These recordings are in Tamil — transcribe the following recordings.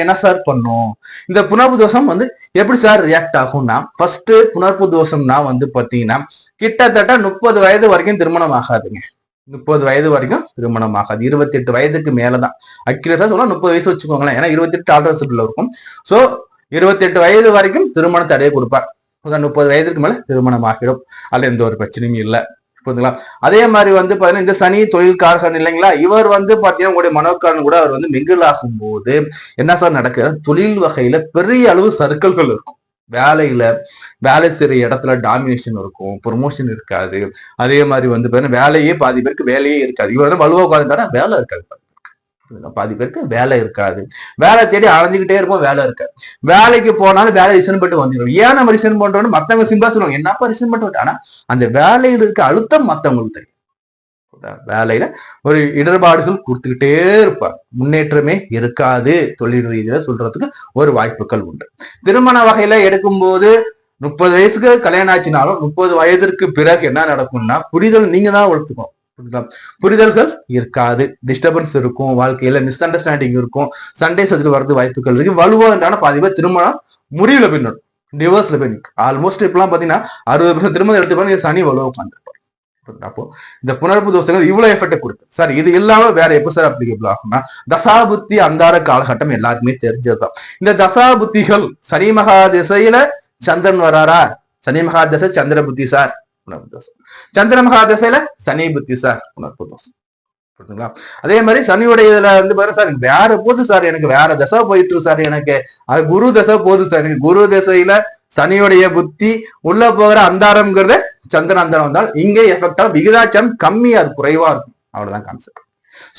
என்ன சார் பண்ணும்? இந்த புனர்பு தோஷம் வந்து எப்படி சார் ரியாக்ட் ஆகும்னா ஃபர்ஸ்ட் புனர்பு தோஷம்னா வந்து பாத்தீங்கன்னா கிட்டத்தட்ட முப்பது வயது வரைக்கும் திருமணம் ஆகாதுங்க. முப்பது வயது வரைக்கும் திருமணம் ஆகாது. இருபத்தி எட்டு வயதுக்கு மேலதான். அக்யூரேட்டா சொன்னா முப்பது வயசு வச்சுக்கோங்களேன். ஏன்னா இருபத்தி எட்டு ஆல்டர்சிப்ல இருக்கும். சோ இருபத்தி எட்டு வயது வரைக்கும் திருமண தடையை கொடுப்பார். முப்பது வயதுக்கு மேல திருமணம் ஆகிடும். அதுல எந்த ஒரு பிரச்சனையும் இல்லை. புரியுதுங்களா அதே மாதிரி வந்து பாத்தீங்கன்னா இந்த சனி தொழில்காரகன் இல்லைங்களா? இவர் வந்து பாத்தீங்கன்னா உங்களுடைய மனோக்காரன் கூட அவர் வந்து மிங்கிள் ஆகும் போது என்ன சார் நடக்குது? தொழில் வகையில பெரிய அளவு சர்க்கிள்கள் இருக்கும். வேலையில வேலை செய்யற இடத்துல டாமினேஷன் இருக்கும். ப்ரொமோஷன் இருக்காது. அதே மாதிரி வந்து பாத்தீங்கன்னா வேலையே பாதி பேருக்கு வேலையே இருக்காது. இவர் வந்து வலுவா உட்காந்துட்டாரா வேலை இருக்காது. பாதி பேருக்கு வேலை இருக்காது. வேலை தேடி அலைஞ்சுக்கிட்டே இருப்போம் வேலை இருக்காது. வேலைக்கு போனாலும் வேலை ரிசன் பண்ணிட்டு வந்துடும் ஏன் நம்ம ரிசன் பண்றோம்னு மத்தவங்க சிம்பிளா சொல்லுவாங்க. என்னப்பா ரிசன் பண்ணிட்டு ஆனா அந்த வேலையில் இருக்க அழுத்தம் மத்தவங்களுக்கு தெரியும். வேலையில ஒரு இடர்பாடுகள் கொடுத்துக்கிட்டே இருப்பார் முன்னேற்றமே இருக்காது. தொழில் ரீதியில சொல்றதுக்கு ஒரு வாய்ப்புகள் உண்டு. திருமண வகையில எடுக்கும்போது முப்பது வயசுக்கு கல்யாணம் ஆச்சுனாலும் முப்பது வயதிற்கு பிறகு என்ன நடக்கும்னா புரிதல் நீங்க தான் வளர்த்துக்கணும். புரியுதா? புரிதல்கள் இருக்காது. டிஸ்டர்பன்ஸ் இருக்கும் வாழ்க்கையில மிஸ் அண்டர்ஸ்டாண்டிங் இருக்கும். சண்டே சர்ஜரி வரது வாய்ப்புகள் இருக்கு. வலுவான பாதி பேர் திருமணம் முடிவுல பின்னும். டிவோர்ஸ்ல போய் ஆல்மோஸ்ட் இப்பெல்லாம் பாத்தீங்கன்னா அறுபது பர்சன்ட் திருமணம் எடுத்து பாருங்க சனி வலுவா உட்காந்துருப்பார் அப்போ இந்த புனர்ப்பு தோஷங்கள் இவ்வளவு எஃபெக்ட் கொடுக்கு சார் இது இல்லாம வேற எப்ப சார் அப்ளிகபிள் ஆகும்னா தசாபுத்தி அந்தார காலகட்டம் எல்லாருக்குமே தெரிஞ்சதுதான். இந்த தசாபுத்திகள் சனி மகா திசையில சந்திரன் வராரா? சனி மகா திசை சந்திர புத்தி சார் உணர்வு தோஷம் சந்திர மகா திசையில சனி புத்தி சார் உணர்வு தோஷம் புரியுதுங்களா அதே மாதிரி சனியுடைய இதுல வந்து பாரு சார் எனக்கு வேற போது சார் எனக்கு வேற தசை போயிட்டு சார் எனக்கு. அது குரு தசை போகுது சார் எனக்கு குரு தசையில சனியுடைய புத்தி உள்ள போகிற அந்தாரம்ங்கிறது சந்திரன் அந்தரம் வந்தால் இங்கே எஃபெக்டா விகிதாச்சாரம் கம்மி அது குறைவா இருக்கும். அவ்வளவுதான் கான்செப்ட்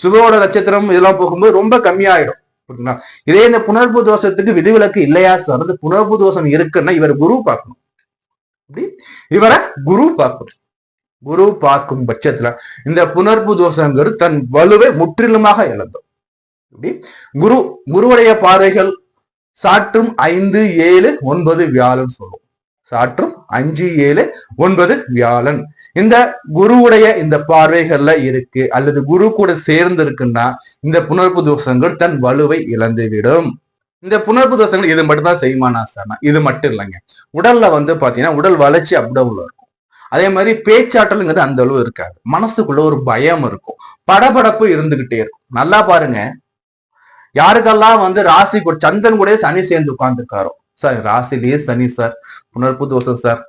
சுபவோட நட்சத்திரம் இதெல்லாம் போகும்போது ரொம்ப கம்மியாயிடும். புரியுதுங்களா இதே இந்த புனர்பு தோஷத்துக்கு விதிவிலக்கு இல்லையா சார்? வந்து புணர்வு தோஷம் இருக்குன்னா இவர் குரு பார்க்கணும். இப்படி இவரை குரு பார்க்கணும் குரு பார்க்கும் பட்சத்துல இந்த புனர்பு தோஷங்கிறது தன் வலுவை முற்றிலுமாக இழந்தோம் இப்படி குரு குருவுடைய பார்வைகள் சாற்றும் ஐந்து ஏழு ஒன்பது வியாழன் சொல்லும். சாற்றும் அஞ்சு ஏழு ஒன்பது வியாழன். இந்த குருவுடைய இந்த பார்வைகள்ல இருக்கு அல்லது குரு கூட சேர்ந்து இருக்குன்னா இந்த புணர்ப்பு தோஷங்கள் தன் வலுவை இழந்துவிடும். இந்த புணர்வு தோஷங்கள் இது மட்டும் தான் செய்யுமானா சார் இது மட்டும் இல்லைங்க. உடல்ல வந்து பாத்தீங்கன்னா உடல் வளர்ச்சி அப்டவுல இருக்கும். அதே மாதிரி பேச்சாற்றலுங்கிறது அந்த அளவு இருக்காது. மனசுக்குள்ள ஒரு பயம் இருக்கும். படபடப்பு இருந்துகிட்டே இருக்கும். நல்லா பாருங்க. யாருக்கெல்லாம் வந்து ராசி சந்திரன் கூட சனி சேர்ந்து உட்காந்துருக்காரோ சார் ராசிலேயே சனி சார். புணர்ப்பு தோஷம் சார்.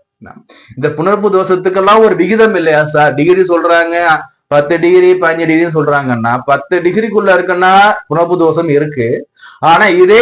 இந்த புணர்ப்பு தோஷத்துக்கெல்லாம் ஒரு விகிதம் இல்லையா சார்? டிகிரி சொல்றாங்க. பத்து டிகிரி பதினஞ்சு டிகிரி சொல்றாங்கன்னா பத்து டிகிரிக்குள்ள இருக்குன்னா புணர்ப்பு தோஷம் இருக்கு. ஆனா இதே